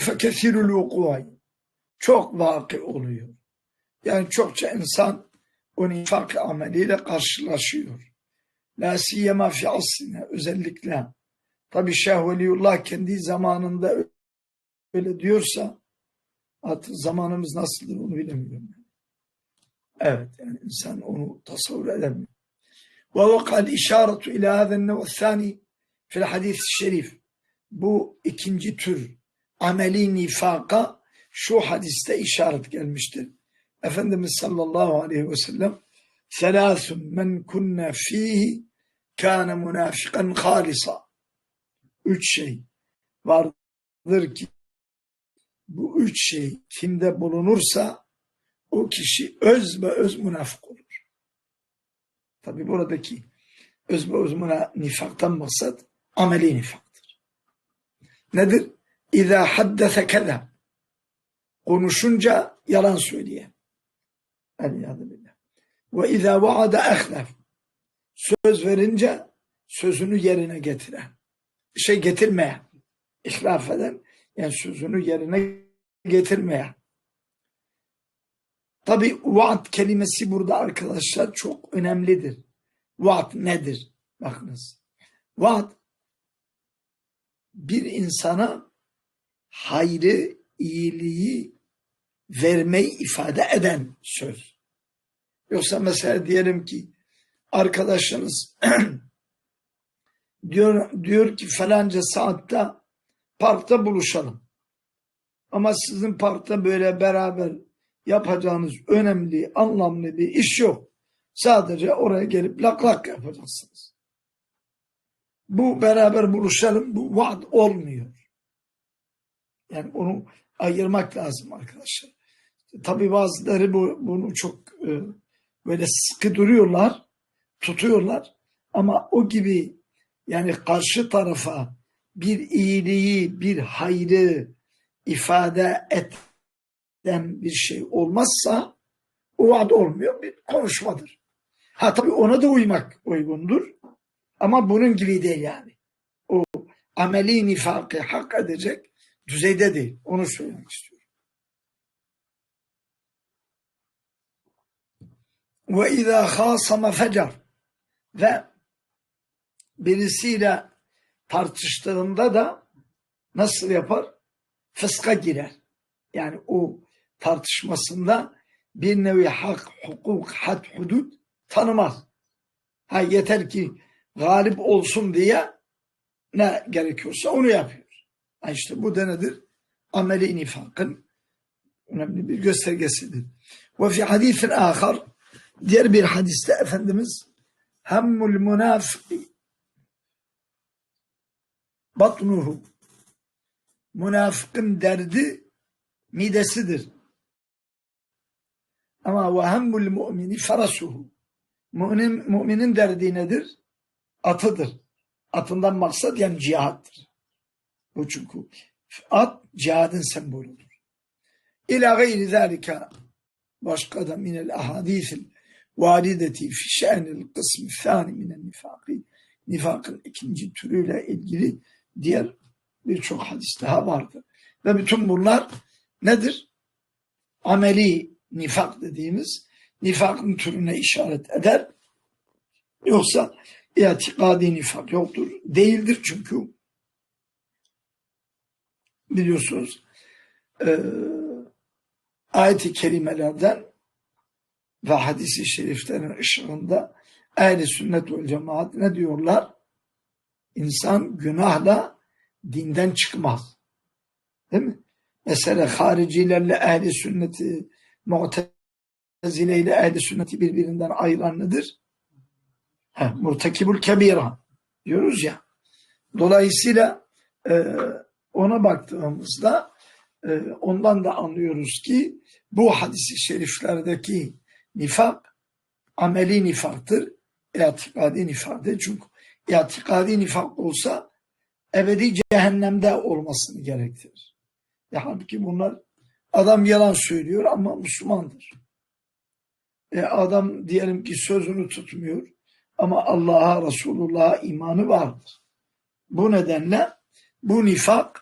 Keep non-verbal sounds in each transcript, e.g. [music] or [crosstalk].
fekesirul vukuay. Çok vakı oluyor. Yani çokça insan o nifak ameliyle karşılaşıyor. La siyema fi özellikle tabi Şeyh Veliullah kendi zamanında öyle diyorsa artık zamanımız nasıldır onu bilemiyorum. Evet yani insan onu tasavvur edemiyor. Ve vakal işaretu ila hazen nev thani fil hadis şerif. Bu ikinci tür ameli nifaka şu hadiste işaret gelmiştir. Efendimiz sallallahu aleyhi ve sellem Selâsun men kunne fihi kâne münâfikan halisa. Üç şey vardır ki bu üç şey kimde bulunursa o kişi öz ve öz münafık olur. Tabi buradaki öz ve öz nifaktan maksat ameli nifaktır. Nedir? İza haddese keda. Konuşunca yalan billah. Ve izâ vaada ehlef. Söz verince sözünü yerine getiren. Şey getirmeyen. İhlaf eden. Yani sözünü yerine getirmeyen. Tabi vaat kelimesi burada arkadaşlar çok önemlidir. Vaat nedir? Bakınız. Vaat bir insana hayrı, iyiliği vermeyi ifade eden söz. Yoksa mesela diyelim ki arkadaşınız [clears throat] diyor, diyor ki falanca saatte parkta buluşalım. Ama sizin parkta böyle beraber yapacağınız önemli, anlamlı bir iş yok. Sadece oraya gelip lak lak yapacaksınız. Bu beraber buluşalım, bu vaat olmuyor. Yani onu ayırmak lazım arkadaşlar. Tabi bazıları bu, bunu çok e, böyle sıkı duruyorlar, tutuyorlar. Ama o gibi yani karşı tarafa bir iyiliği, bir hayrı ifade eden bir şey olmazsa o vaat olmuyor, bir konuşmadır. Ha tabii ona da uymak uygundur. Ama bunun gibi değil yani. O ameli nifakı hak edecek düzeyde değil. Onu söylemek istiyorum. Ve izâ khâsama fecar ve birisiyle tartıştığında da nasıl yapar? Fıska girer. Yani o tartışmasında bir nevi hak, hukuk, had, hudud tanımaz. Ha yeter ki galip olsun diye ne gerekiyorsa onu yapıyor. Ha işte bu da nedir? Ameli nifakın önemli bir göstergesidir. Ve fi hadisin ahar diğer bir hadiste Efendimiz hemmul münafiki batnuhu münafıkın derdi midesidir. Ama ve hemmul mu'mini farasuhu Müminin, müminin derdi nedir? Atıdır. Atından maksat yani cihattır. Bu çünkü at cihadın sembolüdür. İlâ gayri zâlika başka da minel ahadîfil varideti fi şe'nil kısmı thâni minel nifâkı nifakın ikinci türüyle ilgili diğer birçok hadis daha vardır. Ve bütün bunlar nedir? Ameli nifak dediğimiz nifakın türüne işaret eder. Yoksa itikadi nifak yoktur. Değildir çünkü biliyorsunuz e, ayet-i kerimelerden ve hadisi şeriflerin ışığında ehli sünnet ve cemaat ne diyorlar? İnsan günahla dinden çıkmaz. Değil mi? Mesela haricilerle ehli sünneti, mu'tezile ile ehli sünneti birbirinden ayıran nedir? Heh, murtakibul kebira diyoruz ya. Dolayısıyla e, ona baktığımızda e, ondan da anlıyoruz ki bu hadisi şeriflerdeki nifak ameli nifaktır, itikadi nifaktır. Çünkü itikadi nifak olsa ebedi cehennemde olmasını gerektirir. Ya halbuki bunlar adam yalan söylüyor ama Müslümandır. E adam diyelim ki sözünü tutmuyor ama Allah'a Resulullah'a imanı vardır. Bu nedenle bu nifak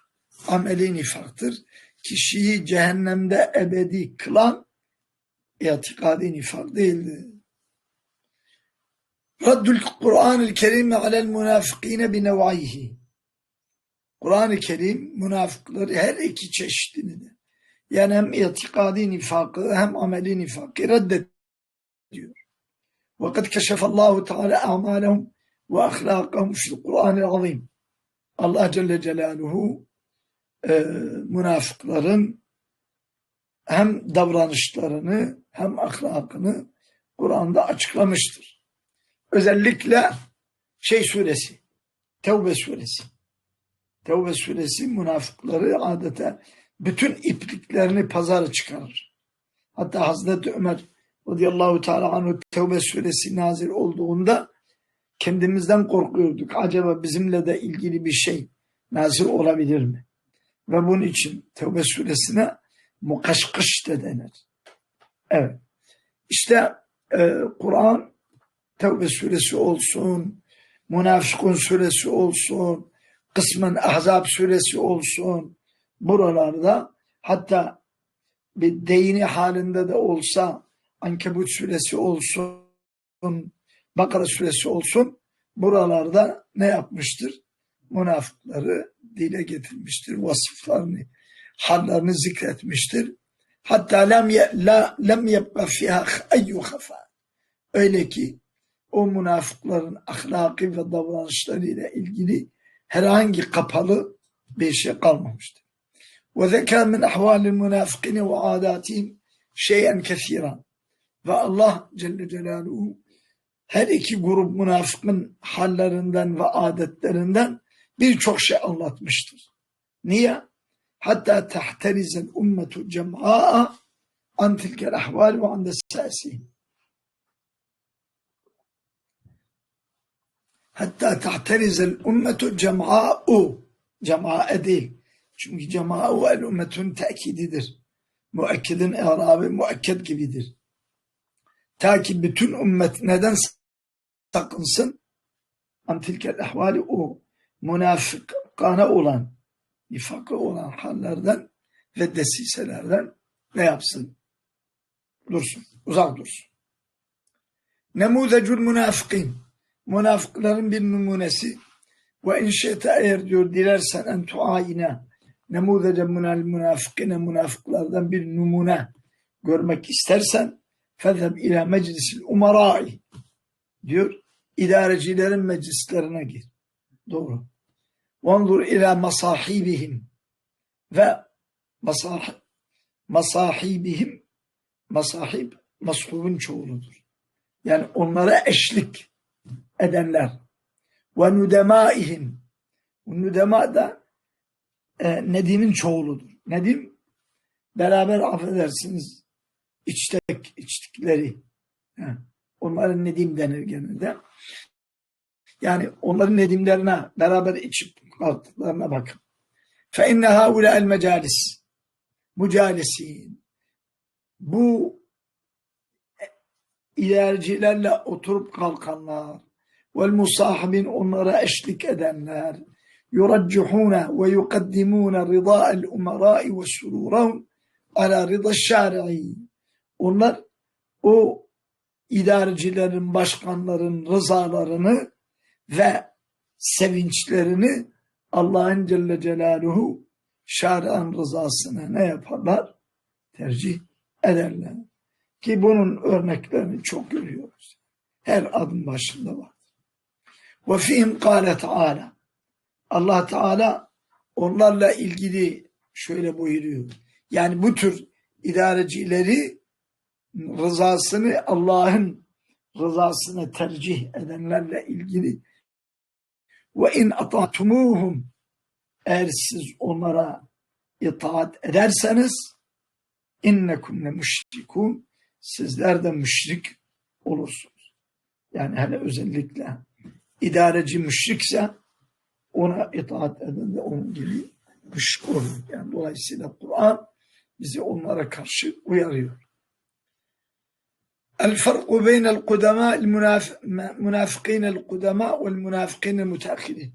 ameli nifaktır. Kişiyi cehennemde ebedi kılan itikadi nifak değildir. Raddül Kur'an-ı Kerim alel münafıkine bi nevaihi. Kur'an-ı Kerim münafıkları her iki çeşidini de yani hem itikadi nifakı hem ameli nifakı reddediyor. وقد كشف الله تعالى أعمالهم وأخلاقهم في القرآن العظيم. Allah Celle Celaluhu e, münafıkların hem davranışlarını hem ahlakını Kur'an'da açıklamıştır. Özellikle şey suresi, Tevbe suresi. Tevbe suresi münafıkları adeta bütün ipliklerini pazara çıkarır. Hatta Hazreti Ömer radıyallahu teala anhu Tevbe suresi nazil olduğunda kendimizden korkuyorduk. Acaba bizimle de ilgili bir şey nazil olabilir mi? Ve bunun için Tevbe suresine mukaşkış de denir. Evet. İşte e, Kur'an Tevbe suresi olsun, Münafıkun suresi olsun, kısmen Ahzab suresi olsun, buralarda hatta bir deyini halinde de olsa Ankebut suresi olsun, Bakara suresi olsun buralarda ne yapmıştır? münafıkları dile getirmiştir. Vasıflarını, hallerini zikretmiştir. Hatta lem, ye, la, lem yebbe fiha ayyu hafa. Öyle ki o münafıkların ahlaki ve davranışlarıyla ilgili herhangi kapalı bir şey kalmamıştır. Ve zeka min ahvalil münafıkine ve adatihim şeyen kesiran. Ve Allah Celle Celaluhu her iki grup münafıkın hallerinden ve adetlerinden birçok şey anlatmıştır. Niye? Hatta tahtelizel ummetu cem'a an ahval ve an. Hatta tahtelizel ummetu cem'a'u cem'a değil. Çünkü cema'u el ummetun tekididir. Müekkedin i'rabı müekked gibidir. Ta ki bütün ümmet neden sakınsın? Antilkel ehvali o münafıkane olan, nifakı olan hallerden ve desiselerden ne yapsın? Dursun, uzak dursun. Nemuzecül münafıkîn. Münafıkların bir numunesi ve inşete eğer diyor dilersen en tuayine nemuzece minel münafıkine münafıklardan bir numune görmek istersen fezheb ila meclisil umarai diyor idarecilerin meclislerine gir. Doğru. Vanzur ila masahibihim ve masah masahibihim masahib mashubun çoğuludur. Yani onlara eşlik edenler ve nudemaihim nudema da e, Nedim'in çoğuludur. Nedim beraber affedersiniz içtek, içtikleri. Onların Nedim denir genelde. Yani onların edimlerine beraber içip kalktıklarına bakın. Fe inne haule el mecalis. Mucalisin. Bu ilercilerle oturup kalkanlar vel musahabin onlara eşlik edenler yuraccuhune ve yukaddimune rıda'el umarai ve sururahum ala rıda şari'i. Onlar o idarecilerin, başkanların rızalarını ve sevinçlerini Allah'ın Celle Celaluhu şari'an rızasına ne yaparlar? Tercih ederler. Ki bunun örneklerini çok görüyoruz. Her adım başında var. Ve fihim kâle Teala Allah Teala onlarla ilgili şöyle buyuruyor. Yani bu tür idarecileri rızasını Allah'ın rızasını tercih edenlerle ilgili ve in atatumuhum eğer siz onlara itaat ederseniz innekum ne müşrikun sizler de müşrik olursunuz. Yani hele özellikle idareci müşrikse ona itaat eden de onun gibi müşrik olur. Yani dolayısıyla Kur'an bizi onlara karşı uyarıyor. الفرق بين القدماء المنافقين القدماء والمنافقين المتأخرين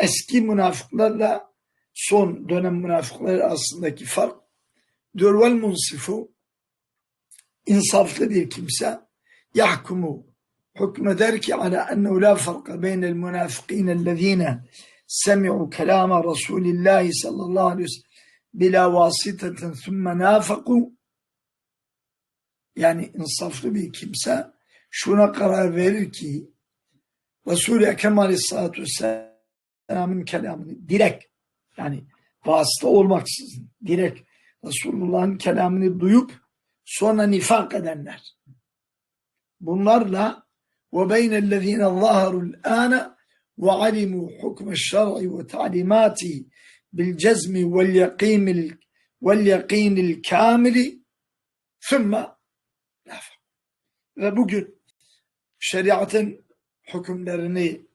eski münafıklarla son dönem münafıkları arasındaki fark diyor vel munsifu insaflı bir kimse yahkumu hükmeder ki ala ennehu la farka beynel münafıkîne ellezîne semi'u kelâme Resulillahi sallallahu aleyhi ve sellem bila vasiteten thumme nafakû yani insaflı bir kimse şuna karar verir ki Resul-i Ekrem Aleyhisselatü Vesselam'ın kelamını direkt yani vasıta olmaksızın direkt Resulullah'ın kelamını duyup sonra nifak edenler. Bunlarla ve beynellezine zâharul âne ve alimû hukme şer'i ve ta'limâti bil cezmi nafak. Ve bugün şeriatın hükümlerini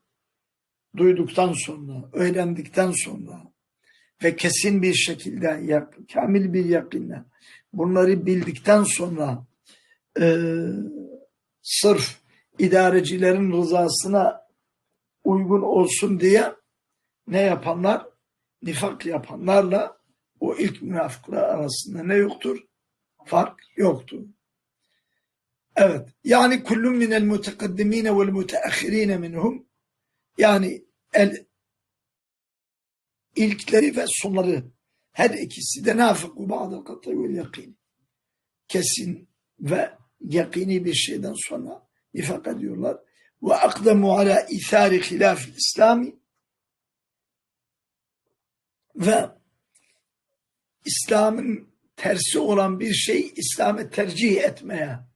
duyduktan sonra, öğrendikten sonra ve kesin bir şekilde, yak, kamil bir yakinle bunları bildikten sonra e, sırf idarecilerin rızasına uygun olsun diye ne yapanlar? Nifak yapanlarla o ilk münafıklar arasında ne yoktur? Fark yoktur. Evet. Yani kullun minel mutekaddimine vel muteahhirine minhum yani el ilkleri ve sonları her ikisi de nafiku ba'da katı vel yakin. Kesin ve yakini bir şeyden sonra nifak ediyorlar. Ve akdemu ala ithari hilaf İslami ve İslam'ın tersi olan bir şey İslam'ı tercih etmeye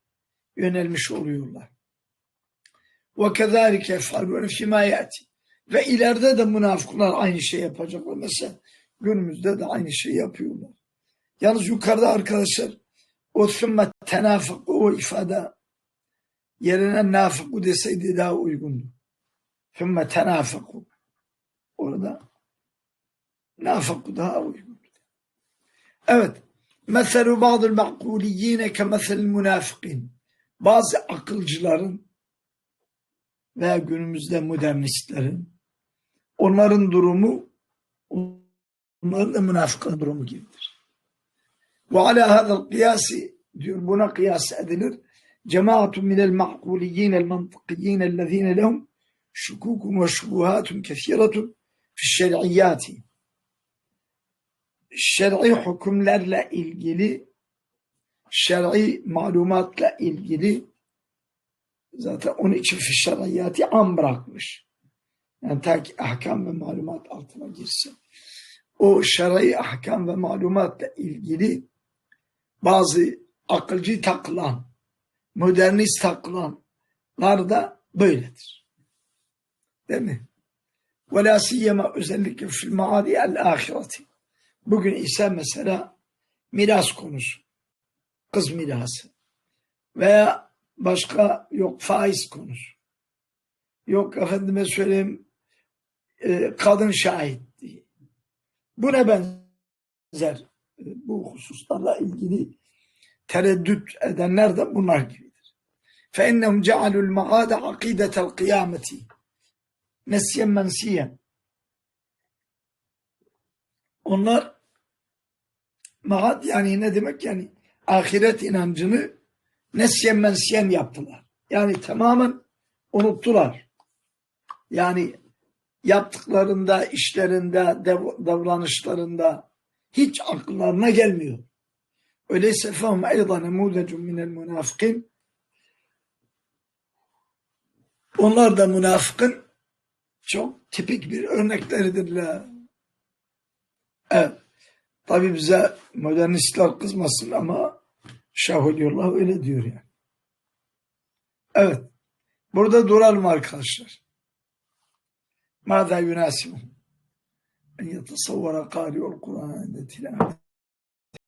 yönelmiş oluyorlar. Ve kezalike efalûne fîmâ yâti. Ve ileride de münafıklar aynı şey yapacaklar. Mesela günümüzde de aynı şey yapıyorlar. Yalnız yukarıda arkadaşlar o sümme tenafıkı o ifade yerine nafıkı deseydi daha uygundu. Sümme tenafıkı. Orada nafıkı daha uygundu. Evet. Meselu bazı makbuliyyine ke mesel münafıkîn bazı akılcıların veya günümüzde modernistlerin onların durumu onların da münafıkların durumu gibidir. Ve ala hadal kıyasi diyor buna kıyas edilir. Cemaatun minel ma'kuliyyin el mantıkiyyin ellezine lehum şukukun ve şubuhatun kethiratun fi şer'iyyati. Şer'i hükümlerle ilgili şer'i malumatla ilgili zaten onun için şer'iyati an bırakmış. Yani ta ki ahkam ve malumat altına girsin. O şer'i ahkam ve malumatla ilgili bazı akılcı takılan, modernist takılanlar da böyledir. Değil mi? Ve la siyema özellikle fil maadi el ahireti. Bugün ise mesela miras konusu kız mirası veya başka yok faiz konusu. Yok efendime söyleyeyim e, kadın şahitliği. Bu ne benzer e, bu hususlarla ilgili tereddüt edenler de bunlar gibidir. فَاِنَّهُمْ جَعَلُوا الْمَغَادَ عَقِيدَةَ الْقِيَامَةِ Nesyen mensiyen. Onlar magad yani ne demek yani ahiret inancını nesyen mensiyen yaptılar. Yani tamamen unuttular. Yani yaptıklarında, işlerinde, davranışlarında hiç akıllarına gelmiyor. Öyleyse fehum eydan emudecun minel münafıkın onlar da münafıkın çok tipik bir örnekleridirler. Evet. Tabi bize modernistler kızmasın ama Şahulullah öyle diyor yani. Evet. Burada duralım arkadaşlar. Mâzâ yunâsimun en yetasavvara kâri'ul Kur'an inde tilavet.